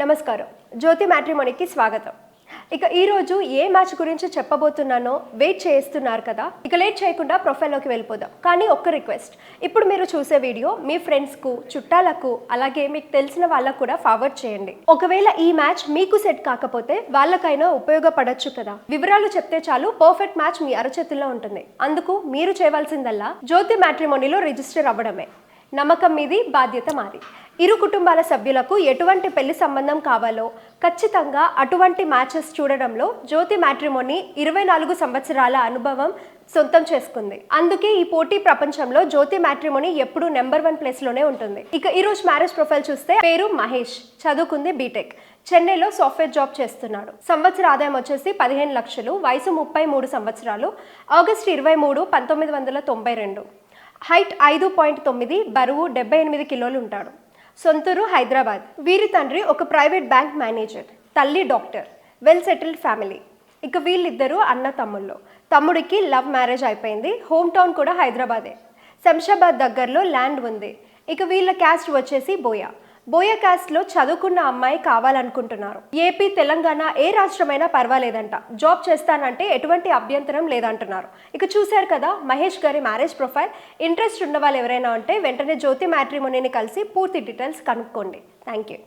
నమస్కారం. జ్యోతి మ్యాట్రిమోనీకి స్వాగతం. ఇక ఈరోజు ఏ మ్యాచ్ గురించి చెప్పబోతున్నానో వెయిట్ చేస్తున్నారు కదా ఇక లేట్ చేయకుండా ప్రొఫైల్లోకి వెళ్ళిపోదాం. కానీ ఒక్క రిక్వెస్ట్ ఇప్పుడు మీరు చూసే వీడియో మీ ఫ్రెండ్స్కు చుట్టాలకు అలాగే మీకు తెలిసిన వాళ్ళకు కూడా ఫార్వర్డ్ చేయండి. ఒకవేళ ఈ మ్యాచ్ మీకు సెట్ కాకపోతే వాళ్ళకైనా ఉపయోగపడచ్చు కదా. వివరాలు చెప్తే చాలు పర్ఫెక్ట్ మ్యాచ్ మీ అరచేతుల్లో ఉంటుంది. అందుకు మీరు చేయవలసిందల్లా జ్యోతి మ్యాట్రిమోనీలో రిజిస్టర్ అవ్వడమే. నమ్మకం మీది బాధ్యత మాది. ఇరు కుటుంబాల సభ్యులకు ఎటువంటి పెళ్ళి సంబంధం కావాలో ఖచ్చితంగా అటువంటి మ్యాచెస్ చూడడంలో జ్యోతి మ్యాట్రిమోని ఇరవై నాలుగు సంవత్సరాల అనుభవం సొంతం చేసుకుంది. అందుకే ఈ పోటీ ప్రపంచంలో జ్యోతి మ్యాట్రిమోని ఎప్పుడూ నెంబర్ వన్ ప్లేస్లోనే ఉంటుంది. ఇక ఈ రోజు మ్యారేజ్ ప్రొఫైల్ చూస్తే పేరు మహేష్. చదువుకుంది బీటెక్. చెన్నైలో సాఫ్ట్వేర్ జాబ్ చేస్తున్నాడు. సంవత్సర ఆదాయం వచ్చేసి పదిహేను లక్షలు వయసు ముప్పై మూడు సంవత్సరాలు ఆగస్టు ఇరవై మూడు పంతొమ్మిది వందల తొంభై రెండు. హైట్ ఐదు పాయింట్ తొమ్మిది బరువు డెబ్బై ఎనిమిది కిలోలు ఉంటాడు. సొంతూరు హైదరాబాద్. వీరి తండ్రి ఒక ప్రైవేట్ బ్యాంక్ మేనేజర్ తల్లి డాక్టర్ వెల్ సెటిల్డ్ ఫ్యామిలీ. ఇక వీళ్ళిద్దరూ అన్న తమ్ముళ్ళు. తమ్ముడికి లవ్ మ్యారేజ్ అయిపోయింది. హోమ్ టౌన్ కూడా హైదరాబాదే. శంషాబాద్ దగ్గరలో ల్యాండ్ ఉంది. ఇక వీళ్ళ క్యాస్ట్ వచ్చేసి బోయా. బోయ లో చదువుకున్న అమ్మాయి కావాలనుకుంటున్నారు. ఏపీ తెలంగాణ ఏ రాష్ట్రమైనా పర్వాలేదంట. జాబ్ చేస్తానంటే ఎటువంటి అభ్యంతరం లేదంటున్నారు. ఇక చూశారు కదా మహేష్ గారి మ్యారేజ్ ప్రొఫైల్. ఇంట్రెస్ట్ ఉన్న వాళ్ళు ఎవరైనా ఉంటే వెంటనే జ్యోతి మ్యాట్రిమోనీని కలిసి పూర్తి డీటెయిల్స్ కనుక్కోండి. Thank you